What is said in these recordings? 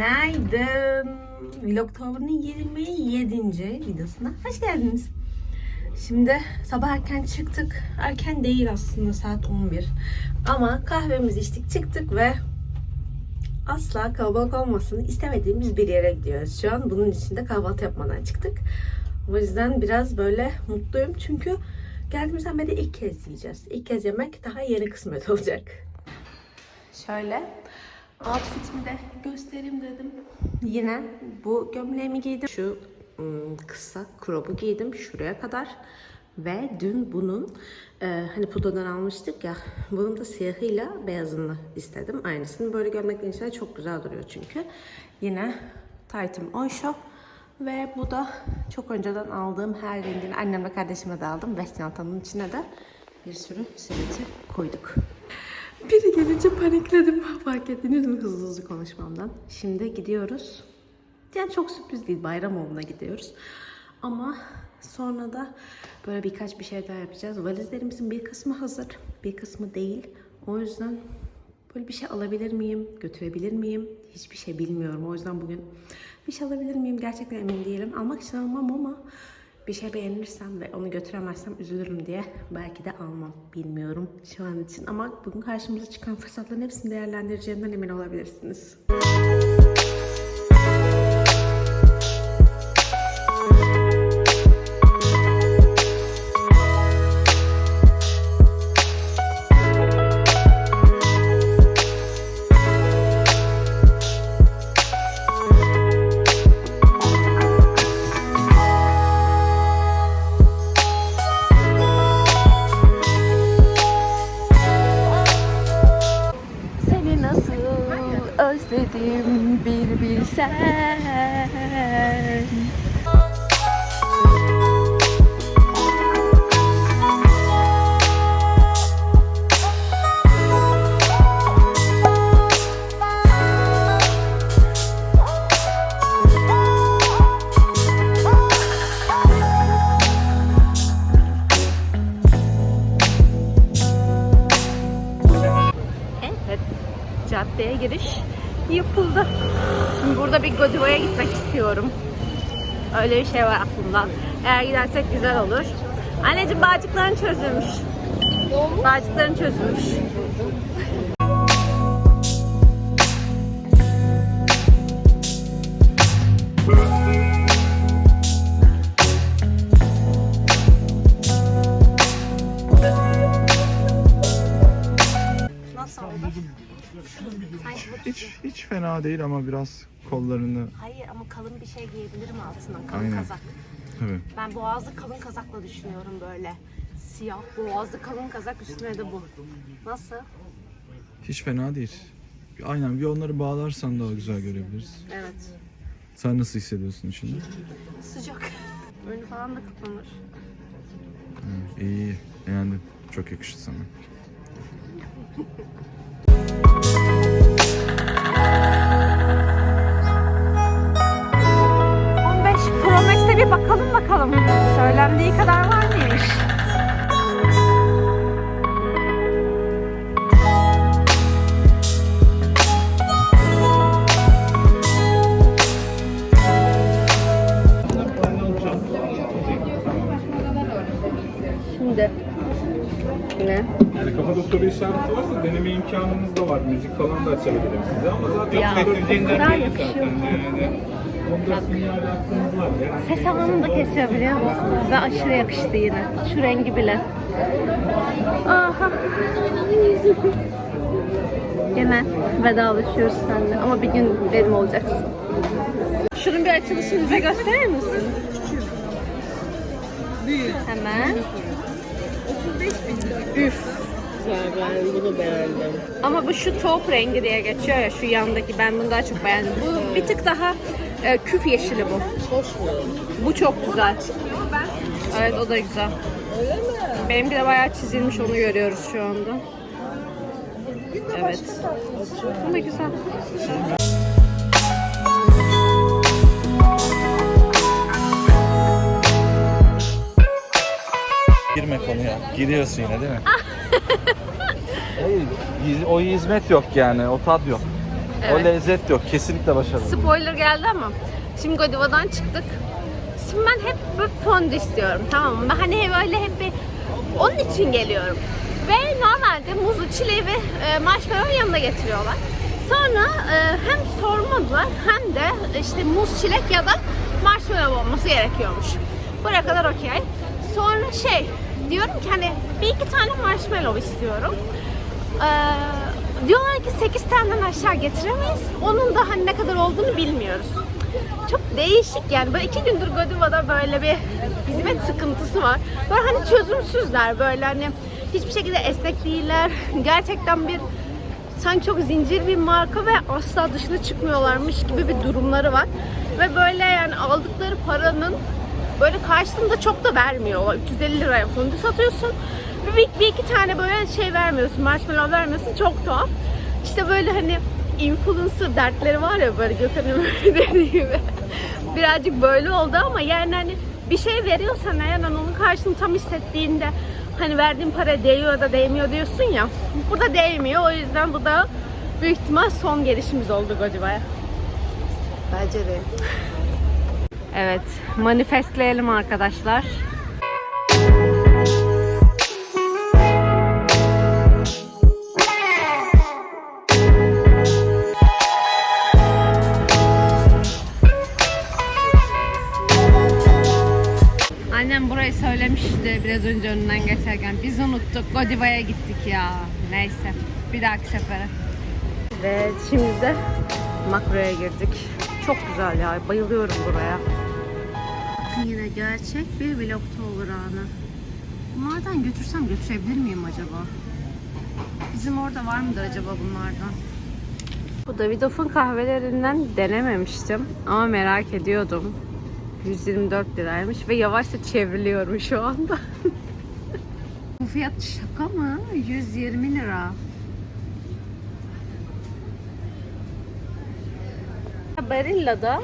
Günaydın. Vlogtober'ın 27. videosuna hoş geldiniz. Şimdi sabah erken çıktık. Erken değil aslında saat 11. Ama kahvemizi içtik çıktık ve asla kalabalık olmasını istemediğimiz bir yere gidiyoruz. Şu an bunun için de kahvaltı yapmadan çıktık. O yüzden biraz böyle mutluyum çünkü geldiğimizden beri ilk kez yiyeceğiz. İlk kez yemek daha yeni kısmet olacak. Şöyle outfitimi de göstereyim dedim. Yine bu gömleğimi giydim. Şu ım, kısa crop'u giydim şuraya kadar. Ve dün bunun e, hani pudodan almıştık ya bunun da siyahıyla beyazını istedim. Aynısını böyle gömleklerin içine çok güzel duruyor çünkü. Yine taytım Oysho. Ve bu da çok önceden aldığım her rengini annem ve kardeşime de aldım. Ve içine de bir sürü sileti koyduk. Biri gelince panikledim. Fark ettiniz mi hızlı hızlı konuşmamdan. Şimdi gidiyoruz. Yani çok sürpriz değil. Bayramoğlu'na gidiyoruz. Ama sonra da böyle birkaç bir şey daha yapacağız. Valizlerimizin bir kısmı hazır. Bir kısmı değil. O yüzden böyle bir şey alabilir miyim? Götürebilir miyim? Hiçbir şey bilmiyorum. O yüzden bugün bir şey alabilir miyim? Gerçekten emin değilim. Almak için almam ama bir şey beğenirsem ve onu götüremezsem üzülürüm diye belki de almam. Bilmiyorum şu an için. Ama bugün karşımıza çıkan fırsatların hepsini değerlendireceğimden emin olabilirsiniz. Seni Evet, caddeye giriş yapıldı. Şimdi burada bir Godivo'ya gitmek istiyorum. Öyle bir şey var aklımda. Eğer gidersek güzel olur. Anneciğim bağcıkların çözülmüş. Bağcıkların çözülmüş. Hiç hiç fena değil ama biraz kollarını Hayır ama kalın bir şey giyebilirim altına. Kalın Aynen. kazak. tabii. Ben boğazlı kalın kazakla düşünüyorum böyle. Siyah boğazlı kalın kazak üstüne de bu. Nasıl? Hiç fena değil. Aynen bir onları bağlarsan daha güzel görebiliriz. Evet. Sen nasıl hissediyorsun içinde? Sıcak. Önü falan da kapanır. İyi iyi. Beğendim. Çok yakıştı sana. Pro Max'e bir bakalım bakalım. Söylendiği kadar var mıymış? Kafada soru işareti varsa deneme imkanımız da var. Müzik falan da açabilirim size ama zaten Ya, o kadar yakışıyor. Yani 14 milyar hakkımız var. Yani Ses anını da kesiyor biliyor musun? Ve aşırı yakıştı yine. Şu rengi bile. Aha. Gene vedalaşıyoruz seninle. Ama bir gün benim olacaksın. Şunun bir açılışını bize gösterir misin? Hemen. Üf. Ben bunu beğendim. Ama bu şu top rengi diye geçiyor ya şu yandaki. Ben bunu daha çok beğendim. Bu bir tık daha e, küf yeşili bu. Hoş mu? Bu çok güzel. Evet o da güzel. Öyle mi? Benimki de bayağı çizilmiş onu görüyoruz şu anda. Evet. Ama güzel. Girme konuya. Giriyorsun yine değil mi? Hayır, o hizmet yok yani, o tad yok. Evet. lezzet yok. Kesinlikle başarılı. Spoiler geldi ama şimdi Godiva'dan çıktık. Şimdi ben hep böyle fondü istiyorum tamam mı? Hani böyle hep bir onun için geliyorum. Ve normalde muzlu çileği ve e, marshmallow yanında getiriyorlar. Sonra e, hem sormadılar hem de işte muz çilek ya da marshmallow olması gerekiyormuş. Buraya kadar okey. Sonra şey diyorum ki hani bir iki tane marshmallow istiyorum. Ee, diyorlar ki 8 taneden aşağı getiremeyiz. Onun da hani ne kadar olduğunu bilmiyoruz. Çok değişik yani. Böyle iki gündür Godiva'da böyle bir hizmet sıkıntısı var. Böyle hani çözümsüzler böyle hani hiçbir şekilde esnek değiller. Gerçekten bir sanki çok zincir bir marka ve asla dışına çıkmıyorlarmış gibi bir durumları var. Ve böyle yani aldıkları paranın böyle karşılığında çok da vermiyorlar. 350 liraya fondü satıyorsun. Bir, bir iki tane böyle şey vermiyorsun, marshmallow vermiyorsun. Çok tuhaf. İşte böyle hani influencer dertleri var ya böyle Gökhan'ın dediği gibi. Birazcık böyle oldu ama yani hani bir şey veriyorsan eğer onun karşılığını tam hissettiğinde hani verdiğin para değiyor da değmiyor diyorsun ya. Burada değmiyor. O yüzden bu da büyük ihtimal son gelişimiz oldu Godiva'ya. Bence de. Evet, manifestleyelim arkadaşlar. Annem burayı söylemişti biraz önce önünden geçerken. Biz unuttuk. Godiva'ya gittik ya. Neyse. Bir dahaki sefere. Evet şimdi de makroya girdik. Çok güzel ya. Bayılıyorum buraya. Yine gerçek bir vlogtober anı. Bunlardan götürsem götürebilir miyim acaba? Bizim orada var mıdır acaba bunlardan? Bu Davidoff'un kahvelerinden denememiştim ama merak ediyordum. 124 liraymış ve yavaşça çevriliyorum şu anda. Bu fiyat şaka mı? 120 lira. Barilla'da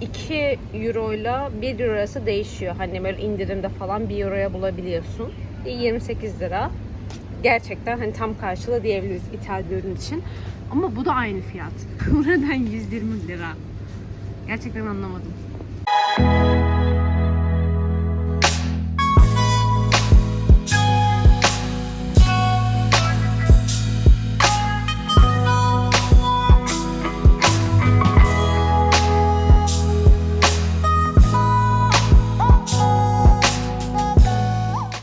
2 euro ile 1 euro arası değişiyor. Hani böyle indirimde falan 1 euroya bulabiliyorsun. 28 lira. Gerçekten hani tam karşılığı diyebiliriz ithal bir ürün için. Ama bu da aynı fiyat. Buradan 120 lira. Gerçekten anlamadım.